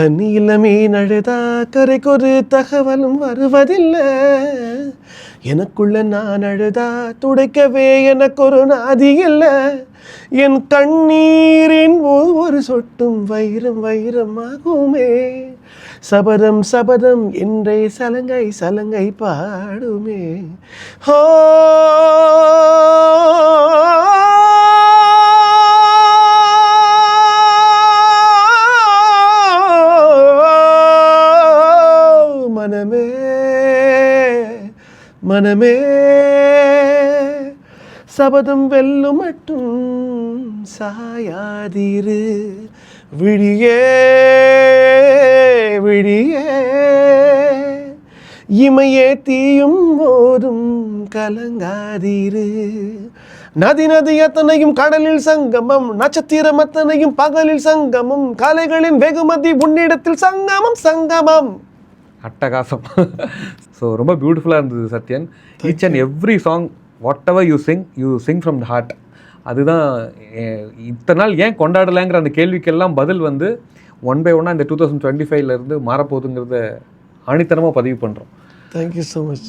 தண்ணியில் நழுதா கரைக்கொரு தகவலும் வருவதில்லை. எனக்குள்ள நான் அழுதா? துடைக்கவே எனக்கு ஒரு நாதி இல்லை. என் கண்ணீரின் ஒவ்வொரு சொட்டும் வைரம் வைரமாகுமே. சபதம் சபதம் என்றே சலங்கை சலங்கை பாடுமே. ஹோ மனமே மனமே. சபதம் வெல்லும் மட்டும் சாயாதிரு. விழியே விழியே. இமையே தீயும் போதும் கலங்காதீரு. நதி நதி அத்தனையும் கடலில் சங்கமம் நட்சத்திரம் அத்தனையும் பகலில் சங்கமம் கலைகளின் வெகுமதி உன்னிடத்தில் சங்கமம் சங்கமம். அட்டகாசம். ஸோ ரொம்ப பியூட்டிஃபுல்லாக இருந்தது Sathyan. Each and every song whatever you sing you sing from the heart அதுதான் இத்தனை நாள் ஏன் கொண்டாடலைங்கிற அந்த கேள்விக்கெல்லாம் பதில் வந்து ஒன் பை ஒன்னாக இந்த டூ தௌசண்ட் டுவெண்ட்டி ஃபைவ்லேருந்து மாறப்போகுதுங்கிறத ஆணித்தனமாக பதிவு பண்ணுறோம் தேங்க்யூ ஸோ மச்